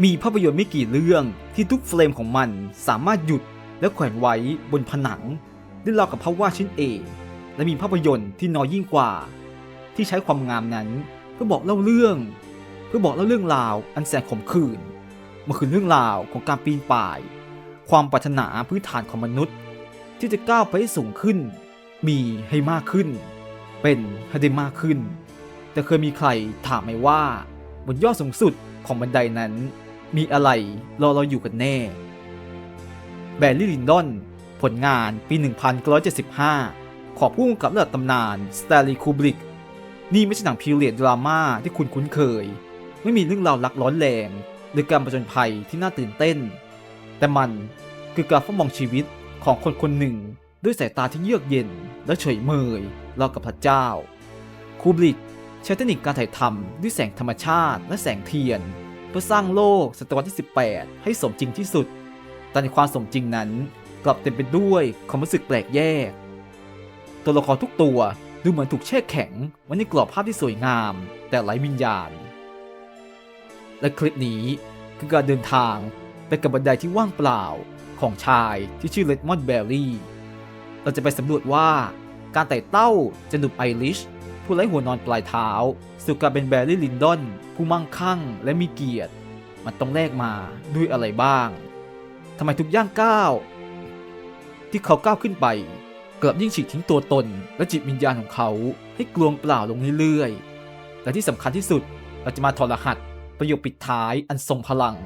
มีภาพยนตร์ไม่กี่เรื่องที่ทุกเฟรมของมันสามารถหยุดและแขวนไว้บนผนังได้ราวกับภาพวาดชิ้นเอกและมีภาพยนตร์ที่น้อยยิ่งกว่า ที่ใช้ความงามนั้นเพื่อบอกเล่าเรื่อง เพื่อบอกเล่าเรื่องราวอันแสนขมขื่นมันคือเรื่องราวของการปีนป่าย ความปรารถนาพื้นฐานของมนุษย์ ที่จะก้าวไปให้สูงขึ้น มีให้มากขึ้น เป็นให้ได้มากขึ้น แต่เคยมีใครถามไหมว่า บนยอดสูงสุด ของบันไดนั้น มีอะไรรอเราอยู่กันแน่ แบร์รี่ลินดอน ผลงานปี 1975 ของผู้กำกับระดับตำนานสแตลลีคูบริก นี่ไม่ใช่หนังพีเรียดดราม่าที่คุณคุ้นเคย ไม่มีเรื่องราวลักร้อนแรง หรือการประจนภัยที่น่าตื่นเต้น แต่มันคือการเฝ้ามองชีวิตของคนคนหนึ่งด้วยสายตาที่เยือกเย็นและเฉยเมยรากับพระเจ้า คูบริก ใช้เทคนิคการถ่ายทำด้วยแสงธรรมชาติและแสงเทียน เพื่อสร้างโลกศตวรรษที่ 18 ให้สมจริงที่สุด แต่ในความสมจริงนั้น กลับเต็มไปด้วยความรู้สึกแปลกแยก ตัวละครทุกตัวดูเหมือนถูกแช่แข็งไว้ในกรอบภาพที่สวยงาม แต่ไร้วิญญาณ และคลิปนี้คือการเดินทางไปกับบันไดที่ว่างเปล่าของชายที่ชื่อเลดมอนด์แบร์รี่ เราจะไปสำรวจว่าการไต่เต้าจะหนุบไอริช ผู้ไร้หัวนอนปลายเท้า สู่การเป็นแบร์รี่ลินดอน ผู้มั่งคั่งและมีเกียรติ มันต้องแลกมาด้วยอะไรบ้างทำไมทุกย่างก้าว ที่เขาก้าวขึ้นไป กลับยิ่งฉีกทิ้งตัวตน และจิตวิญญาณของเขาให้กลวงเปล่าลงเรื่อยๆและที่สำคัญที่สุดเราจะมาถอดรหัสประโยคปิดท้ายอันทรงพลัง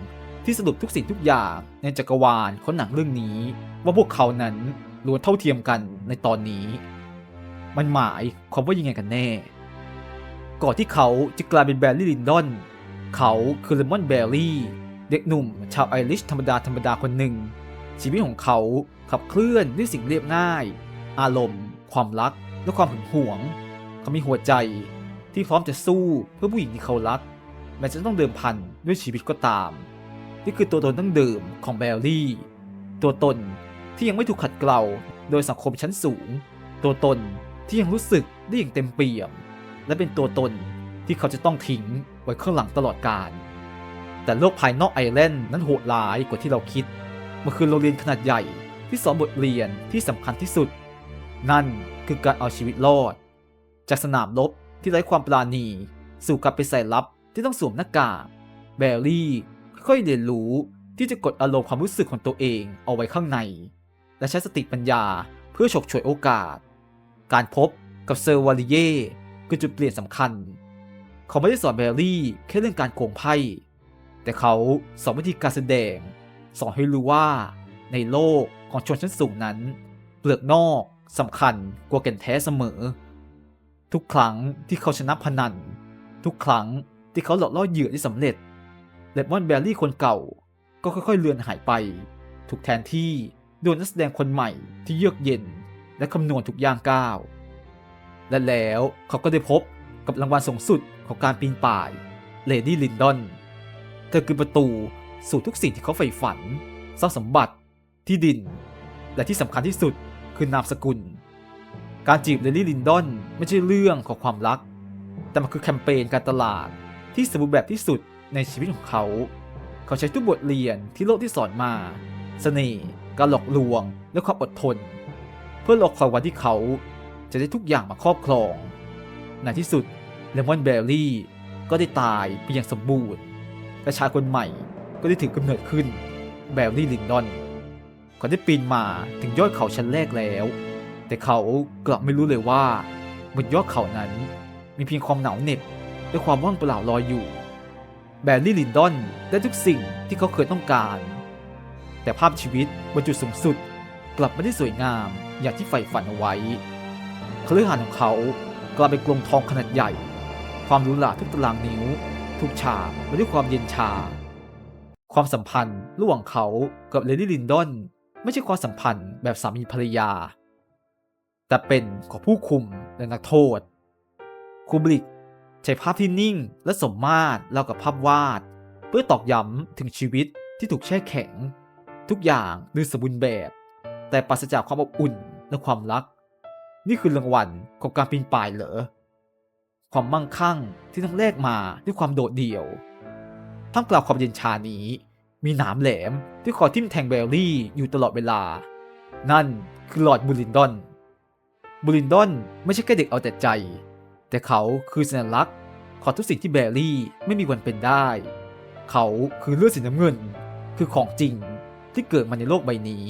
ที่สรุปทุกสิ่งทุกอย่างในจักรวาลของหนังเรื่องนี้ ว่าพวกเขานั้นล้วนเท่าเทียมกันในตอนนี้ มันหมายความว่ายังไงกันแน่ ก่อนที่เขาจะกลายเป็นแบร์รี่ลินดอน เขาคือเลมอนแบร์รี่ เด็กหนุ่มชาวไอริชธรรมดาธรรมดาคนหนึ่ง ชีวิตของเขาขับเคลื่อนด้วยสิ่งเรียบง่าย อารมณ์ ความรัก และความหึงหวง เขามีหัวใจที่พร้อมจะสู้เพื่อผู้หญิงที่เขารัก แม้จะต้องเดิมพันด้วยชีวิตก็ตาม นี่คือตัวตนตั้งเดิมของแบร์รี่ ตัวตนที่ยังไม่ถูกขัดเกลาโดยสังคมชั้นสูง ตัวตน ที่ยังรู้สึกได้อย่างเต็มเปี่ยม และเป็นตัวตนที่เขาจะต้องทิ้งไว้ข้างหลังตลอดกาลแต่โลกภายนอกไอแลนด์นั้นโหดร้ายกว่าที่เราคิด มันคือโรงเรียนขนาดใหญ่ที่สอนบทเรียนที่สำคัญที่สุด นั่นคือการเอาชีวิตรอด จากสนามรบที่ไร้ความปราณี สู่การเป็นสายลับที่ต้องสวมหน้ากากแบร์รี่ค่อยๆเรียนรู้ที่จะกดอารมณ์ความรู้สึกของตัวเองเอาไว้ข้างใน และใช้สติปัญญาเพื่อฉกฉวยโอกาส การพบกับเซอร์วาลิเย่คือจุดเปลี่ยนสำคัญ เขาไม่ได้สอนแบร์รี่แค่เรื่องการโกงไพ่ แต่เขาสอนวิธีการแสดง สอนให้รู้ว่าในโลกของชนชั้นสูงนั้น เปลือกนอกสำคัญกว่าแก่นแท้เสมอ ทุกครั้งที่เขาชนะพนัน ทุกครั้งที่เขาหลอกล่อเหยื่อได้สำเร็จเลดมอนแบร์รี่คนเก่าก็ค่อยๆเลือนหายไป ถูกแทนที่โดยนักแสดงคนใหม่ที่เยือกเย็น และคำนวณทุกย่างก้าว และแล้วเขาก็ได้พบกับรางวัลสูงสุดของการปีนป่ายเลดี้ลินดอนเธอคือประตูสู่ทุกสิ่งที่เขาใฝ่ฝันทรัพย์สมบัติที่ดิน และที่สำคัญที่สุดคือนามสกุล การจีบเลดี้ลินดอนไม่ใช่เรื่องของความรัก แต่มันคือแคมเปญการตลาดที่สมบูรณ์แบบที่สุดในชีวิตของเขา เขาใช้ทุกบทเรียนที่โลกที่สอนมาเสน่ห์การหลอกลวงและความอดทน พื่อรอคอยวันที่เขาจะได้ทุกอย่างมาครอบครอง ในที่สุดเลมอนเบลลี่ก็ได้ตายไปอย่างสมบูรณ์ และชายคนใหม่ก็ได้ถือกำเนิดขึ้นแบลลี่ลินดอนเขาได้ปีนมาถึงยอดเขาชั้นแรกแล้ว แต่เขากลับไม่รู้เลยว่าบนยอดเขานั้นมีเพียงความหนาวเหน็บและความว่างเปล่าลอยอยู่ แบลลี่ลินดอนได้ทุกสิ่งที่เขาเคยต้องการ แต่ภาพชีวิตบนจุดสูงสุด กลับไม่ได้สวยงามอย่างที่ใฝ่ฝันเอาไว้คฤหาสน์ของเขากลายเป็นกรงทองขนาดใหญ่ ความหรูหราทุกตารางนิ้ว ทุกฉากไปด้วยความเย็นชา ความสัมพันธ์ระหว่างเขากับเลดี้ลินดอนไม่ใช่ความสัมพันธ์แบบสามีภรรยา แต่เป็นของผู้คุมและนักโทษ คูบริกใช้ภาพที่นิ่งและสมมาตรเล่ากับภาพวาด เพื่อตอกย้ำถึงชีวิตที่ถูกแช่แข็ง ทุกอย่างดูสมบูรณ์แบบ แต่ปราศจากความอบอุ่นและความรัก นี่คือรางวัลของการปีนป่ายเหรอความมั่งคั่งที่ต้องแลกมาด้วยความโดดเดี่ยวท่ามกลางความเย็นชานี้ มีหนามแหลมที่คอยทิ่มแทงแบลลี่อยู่ตลอดเวลา นั่นคือหลอดบูลินดอน บูลินดอนไม่ใช่แค่เด็กเอาแต่ใจ แต่เขาคือสัญลักษณ์ของทุกสิ่งที่แบลลี่ไม่มีวันเป็นได้ เขาคือเลือดสีน้ำเงิน คือของจริงที่เกิดมาในโลกใบนี้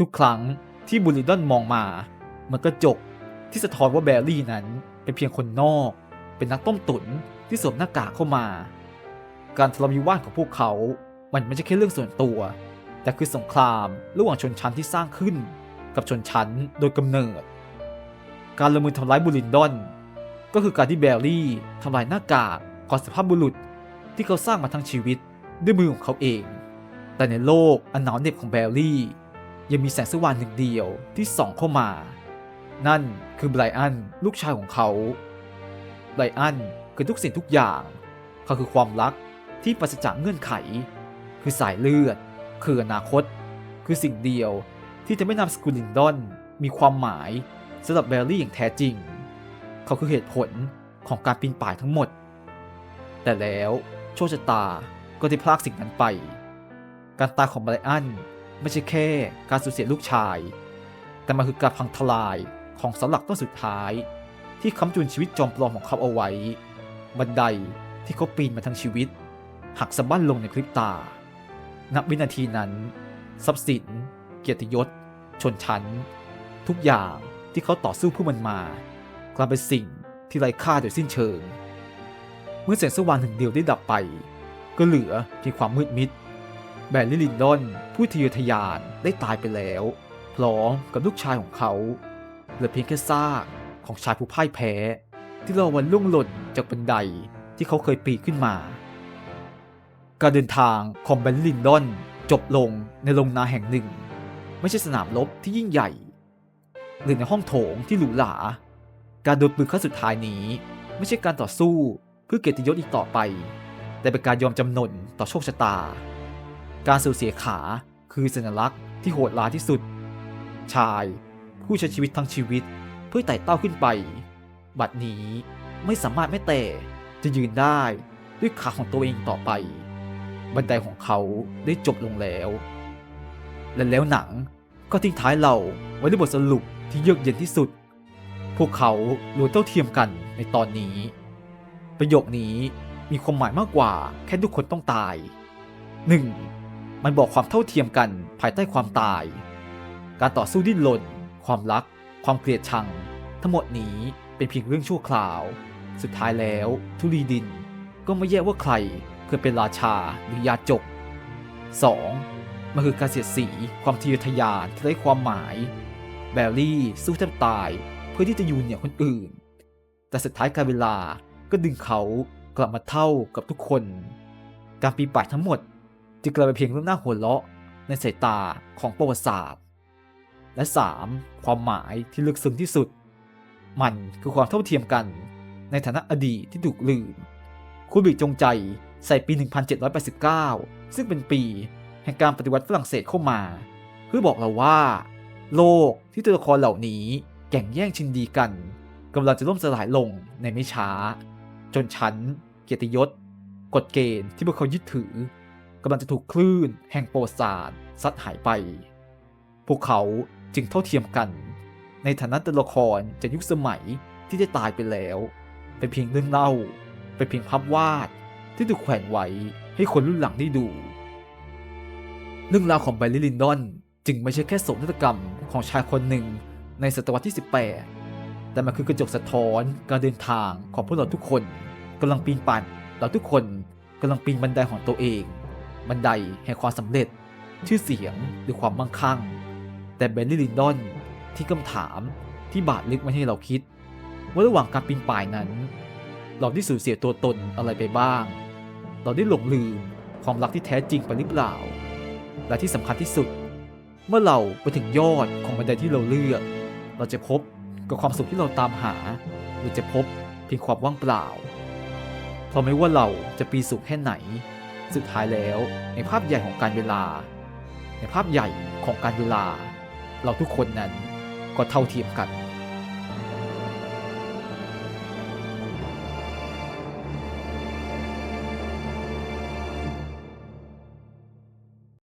ทุกครั้งที่บูลิดอนมองมา มันกระจกที่สะท้อนว่าแบลลี่นั้นเป็นเพียงคนนอก เป็นนักต้มตุ๋นที่สวมหน้ากากเข้ามา การทะเลาะวิวาทของพวกเขา มันไม่ใช่แค่เรื่องส่วนตัว แต่คือสงครามระหว่างชนชั้นที่สร้างขึ้น กับชนชั้นโดยกำเนิด การลงมือทำร้ายบูลินดอน ก็คือการที่แบลลี่ทำลายหน้ากากของสภาพบุรุษที่เขาสร้างมาทั้งชีวิตด้วยมือของเขาเอง แต่ในโลกอันหนาวเหน็บของแบลลี่ ยังมีแสงสว่างหนึ่งเดียวที่ส่องเข้ามา นั่นคือไบรอันลูกชายของเขา ไบรอันคือทุกสิ่งทุกอย่าง เขาคือความรักที่ปราศจากเงื่อนไข คือสายเลือด คืออนาคต คือสิ่งเดียวที่จะไม่นำสกุลลินดอน มีความหมายสำหรับแบลลี่อย่างแท้จริง เขาคือเหตุผลของการปีนป่ายทั้งหมด แต่แล้วโชคชะตาก็ได้พลากสิ่งนั้นไป การตายของไบรอัน ไม่ใช่แค่การสูญเสียลูกชาย แต่มันคือการพังทลายของเสาหลักต้นสุดท้าย ที่ค้ำจุนชีวิตจอมปลอมของเขาเอาไว้ บันไดที่เขาปีนมาทั้งชีวิต หักสะบั้นลงในคลิปตาณวินาทีนั้น ทรัพย์สิน เกียรติยศ ชนชั้น ทุกอย่างที่เขาต่อสู้เพื่อมันมากลายเป็นสิ่งที่ไร้ค่าโดยสิ้นเชิง เมื่อแสงสว่างหนึ่งเดียวได้ดับไป ก็เหลือเพียงความมืดมิด แบรลี่ลินดอนผู้ทะเยอทะยานได้ตายไปแล้วพร้อมกับลูกชายของเขาเหลือเพียงแค่ซากของชายผู้พ่ายแพ้ ที่รอวันล่วงหล่นจากบันไดที่เขาเคยปีนขึ้นมา การเดินทางของแบรลี่ลินดอนจบลงในโรงนาแห่งหนึ่ง ไม่ใช่สนามรบที่ยิ่งใหญ่ หรือในห้องโถงที่หรูหรา การโดนปืนครั้งสุดท้ายนี้ ไม่ใช่การต่อสู้เพื่อเกียรติยศอีกต่อไป แต่เป็นการยอมจำนนต่อโชคชะตา การสูญเสียขาคือสัญลักษณ์ที่โหดร้ายที่สุด ชาย ผู้ใช้ชีวิตทั้งชีวิต เพื่อไต่เต้าขึ้นไป บัดนี้ไม่สามารถแม้แต่จะยืนได้ด้วยขาของตัวเองต่อไป บันไดของเขาได้จบลงแล้ว และแล้วหนังก็ทิ้งท้ายเราไว้ด้วยบทสรุปที่เยือกเย็นที่สุด พวกเขาล้วนเท่าเทียมกันในตอนนี้ ประโยคนี้มีความหมายมากกว่าแค่ทุกคนต้องตาย 1. มันบอกความเท่าเทียมกันภายใต้ความตาย การต่อสู้ดิ้นรนความรัก ความเกลียดชัง ทั้งหมดนี้เป็นเพียงเรื่องชั่วคราว สุดท้ายแล้ว ทุลีดินก็ไม่แยกว่าใครเคยเป็นราชาหรือยาจก 2. มันคือการเสียดสีความทะเยอทะยานที่ไร้ความหมาย แบลลี่สู้แทบตายเพื่อที่จะอยู่เหนือคนอื่น แต่สุดท้ายการเวลาก็ดึงเขากลับมาเท่ากับทุกคน การปีป่ายทั้งหมด จึงกลายเป็นเพียงเรื่องน่าหัวเราะในสายตาของประวัติศาสตร์ และ 3. ความหมายที่ลึกซึ้งที่สุด มันคือความเท่าเทียมกันในฐานะอดีตที่ถูกลืม คูบิกจงใจใส่ปี 1789 ซึ่งเป็นปีแห่งการปฏิวัติฝรั่งเศสเข้ามา เพื่อบอกเราว่า โลกที่ตัวละครเหล่านี้แข่งแย่งชิงดีกันกำลังจะล่มสลายลงในไม่ช้า จนชั้น เกียรติยศ กฎเกณฑ์ที่พวกเขายึดถือ กำลังจะถูกคลื่นแห่งโประวัติศาสซัดหายไป พวกเขาจึงเท่าเทียมกัน ในฐานะตัวละครจากยุคสมัยที่ได้ตายไปแล้ว เป็นเพียงเรื่องเล่า เป็นเพียงภาพวาดที่ถูกแขวนไว้ให้คนรุ่นหลังได้ดู เรื่องราวของไบรลินดอนจึงไม่ใช่แค่โศกนาฏกรรมของชายคนหนึ่งในศตวรรษที่ 18 แต่มันคือกระจกสะท้อนการเดินทางของพวกเราทุกคนกำลังปีนป่ายเราทุกคนกำลังปีนบันไดของตัวเอง บันไดแห่งความสำเร็จ ชื่อเสียงหรือความมั่งคั่ง แต่เบนลี่ลินดอนที่คำถามที่บาดลึกไว้ให้เราคิด ว่าระหว่างการปีนป่ายนั้น เราได้สูญเสียตัวตนอะไรไปบ้าง เราได้หลงลืมความรักที่แท้จริงไปหรือเปล่า และที่สำคัญที่สุด เมื่อเราไปถึงยอดของบันไดที่เราเลือก เราจะพบกับความสุขที่เราตามหา หรือจะพบเพียงความว่างเปล่าเพราะไม่ว่าเราจะปีนสูงแค่ไหน สุดท้ายแล้วในภาพใหญ่ของการเวลา ในภาพใหญ่ของการเวลา เราทุกคนนั้นก็เท่าเทียมกัน